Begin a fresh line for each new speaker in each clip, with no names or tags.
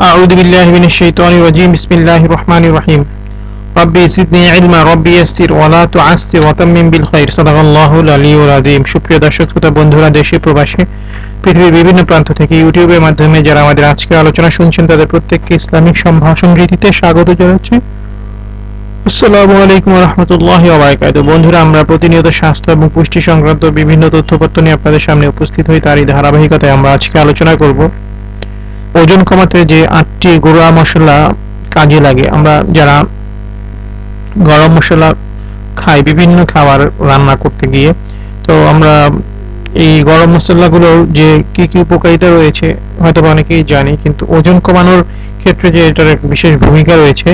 أعوذ بالله من الشيطان الرجيم بسم الله الرحمن الرحيم ربي زدني علما ربي يسر ولا تعسر وتمم بالخير صدق الله العلي العظيم সুপ্রিয় দর্শক শ্রোতা বন্ধুরা দেশে প্রবাসে পৃথিবীর বিভিন্ন প্রান্ত থেকে ইউটিউবের মাধ্যমে যারা আমাদের আজকের আলোচনা শুনছেন তাদের প্রত্যেককে ইসলামিক সম্ভাষণ রীতিতে স্বাগত জানাচ্ছি আসসালামু আলাইকুম রহমতুল্লাহ ওবারাকাত বন্ধুরা আমরা প্রতিনিয়ত স্বাস্থ্য এবং পুষ্টি সংক্রান্ত বিভিন্ন তথ্যপত্র নিয়ে আপনাদের সামনে উপস্থিত হই তারই ধারাবাহিকতায় আমরা আজকে আলোচনা করব ওজন কমাতে যে আটটি গুঁড়া মশলা কাজে লাগে, আমরা যারা গরম মশলা খাই, বিভিন্ন খাবার রান্না করতে গিয়ে, তো আমরা এই গরম মশলাগুলো যে কি কি উপকারিতা রয়েছে হয়তো অনেকেই জানি, কিন্তু ওজন কমানোর ক্ষেত্রে যে এটার এক বিশেষ ভূমিকা রয়েছে,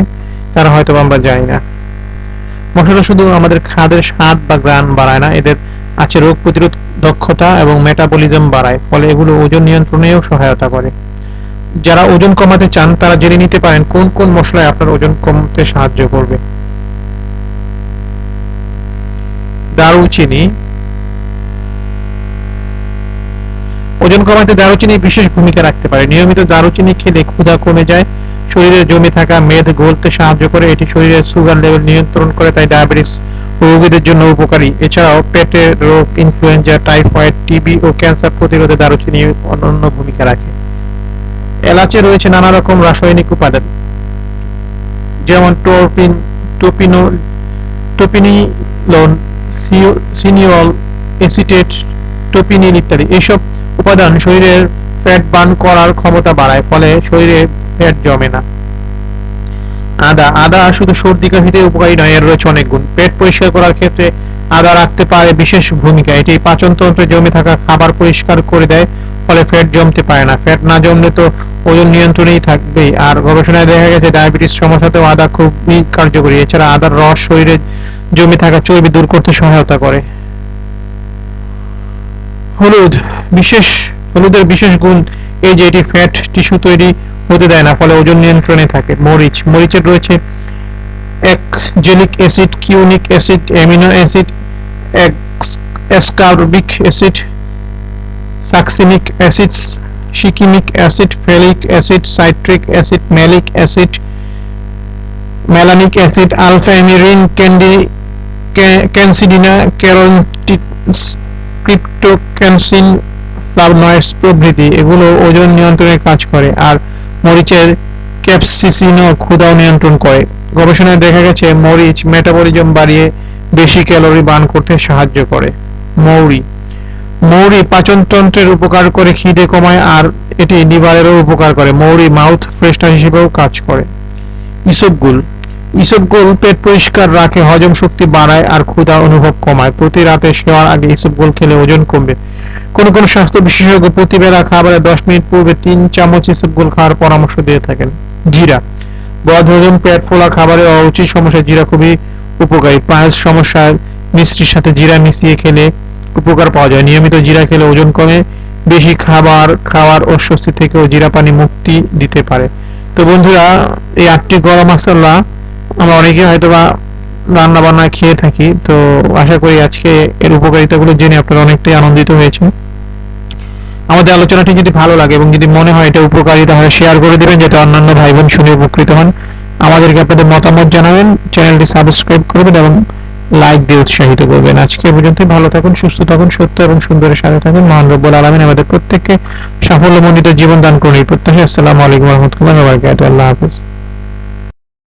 তারা হয়তো আমরা জানি না। মশলা শুধু আমাদের খাদের স্বাদ বা গ্রান বাড়ায় না, এদের আছে রোগ প্রতিরোধ দক্ষতা এবং মেটাবলিজম বাড়ায়, ফলে এগুলো ওজন নিয়ন্ত্রণেও সহায়তা করে। যারা ওজন কমাতে চান, তারা জেনে নিতে পারেন কোন কোন মশলায় আপনার ওজন কমতে সাহায্য করবে। দারুচিনি। ওজন কমাতে দারুচিনি বিশেষ ভূমিকা রাখতে পারে। নিয়মিত দারুচিনি খেলে ক্ষুধা কমে যায়, শরীরে জমে থাকা মেদ গলতে সাহায্য করে, এটি শরীরের সুগার লেভেল নিয়ন্ত্রণ করে, তাই ডায়াবেটিস রোগীদের জন্য উপকারী। এছাড়াও পেটের রোগ, ইনফ্লুয়েঞ্জা, টাইফয়েড, টিবি ও ক্যান্সার প্রতিরোধে দারুচিনি অনন্য ভূমিকা রাখে। এলাচে রয়েছে নানা রকম রাসায়নিক উপাদান, যেমন টোপিনো, টোপিনিলোন সিনিয়ল এসিটেট টোপিনিল ইত্যাদি। এইসব উপাদান শরীরের ফ্যাট বার্ন করার ক্ষমতা বাড়ায়, ফলে শরীরে ফ্যাট জমে না। আদা আদা শুধু সর্দি, কাশিতে উপকারী নয়, এর রয়েছে অনেক গুণ। পেট পরিষ্কার করার ক্ষেত্রে আদা রাখতে পারে বিশেষ ভূমিকা। এটি পাচন তন্ত্রে জমে থাকা খাবার পরিষ্কার করে দেয় ফলে ফ্যাট জমতে পারে না। ফ্যাট না জমলে তো ওজন নিয়ন্ত্রণেই থাকবেই। আর গবেষণায় দেখা গেছে, ডায়াবেটিস সমস্যাতেও আদা খুবই কার্যকরী। এছাড়া আদার রস শরীরে জমে থাকা চর্বি দূর করতে সহায়তা করে। হলুদ, বিশেষ, হলুদের বিশেষ গুণ এই যে এটি ফ্যাট টিস্যু তৈরি হতে দেয় না, ফলে ওজন নিয়ন্ত্রণে থাকে। মরিচ, মরিচের রয়েছে একজেলিক acid, quinic acid, amino acid ascorbic acid succinic acid, shikimic acid, phallic acid, citric acid malic acid, malonic acid, alpha amyrin candy ক্যানসিডিনা, ক্যারোটিনস, ক্রিপ্টোক্যানসিন, ফ্লাভনয়েডস প্রভৃতি। এগুলো ওজন নিয়ন্ত্রণে কাজ করে আর মরিচের ক্যাপসিসিনও ক্ষুধাও নিয়ন্ত্রণ করে। গবেষণায় দেখা গেছে, মরিচ মেটাবলিজম বাড়িয়ে বেশি ক্যালোরি বার্ন করতে সাহায্য করে। মৌরি। মৌরি পাচনতন্ত্রের উপকার করে খিদে কমায় আর এটি লিভারেরও উপকার করে। মৌরি মাউথ ফ্রেশনার হিসেবেও কাজ করে। ইসবগুল ইসবগুল পেট পরিষ্কার রাখে, হজম শক্তি বাড়ায় আর ক্ষুধা অনুভব কমায়। প্রতি রাতে শোয়ার আগে ইসবগুল খেলে ওজন কমবে। কোন কোন স্বাস্থ্য বিশেষজ্ঞ প্রতিবেলা খাবারের দশ মিনিট পূর্বে তিন চামচ ইসবগুল খাওয়ার পরামর্শ দিয়ে থাকেন। জিরা। বদহজম পেট ফোলা খাবারে অরুচির সমস্যায় জিরা খুবই উপকারী। পায়েস সমস্যায় মিষ্টির সাথে জিরা মিশিয়ে খেলে উপকার পাওয়া যায়। নিয়মিত জিরা খেলে ওজন কমে, বেশি খাবার খাওয়ার অস্বস্তি থেকেও জিরা পানি মুক্তি দিতে পারে। তো বন্ধুরা, এই আটটি গরম মশলা আমরা অনেকে হয়তো বা রান্না বান্না খেয়ে থাকি, তো আশা করি আজকে এর উপকারিতাগুলো জেনে আপনারা অনেকটাই আনন্দিত হয়েছে আমাদের আলোচনাটি যদি ভালো লাগে এবং যদি মনে হয় এটা উপকারী, তাহলে শেয়ার করে দেবেন যাতে অন্যান্য ভাই বোন শুনে উপকৃত হন। আমাদেরকে আপনাদের মতামত জানাবেন, চ্যানেলটি সাবস্ক্রাইব করবেন এবং লাইক দিয়ে উৎসাহিত করবেন। আজকে পর্যন্ত ভালো থাকুন, সুস্থ থাকুন, সত্য এবং সুন্দরের সাথে থাকুন। মহান রব্বুল আলমিন আমাদের প্রত্যেককে সাফল্যমণ্ডিত জীবন দান করুন। এই প্রত্যাশা আসসালামু আলাইকুম রহমতুল্লাহ আল্লাহ হাফিজ।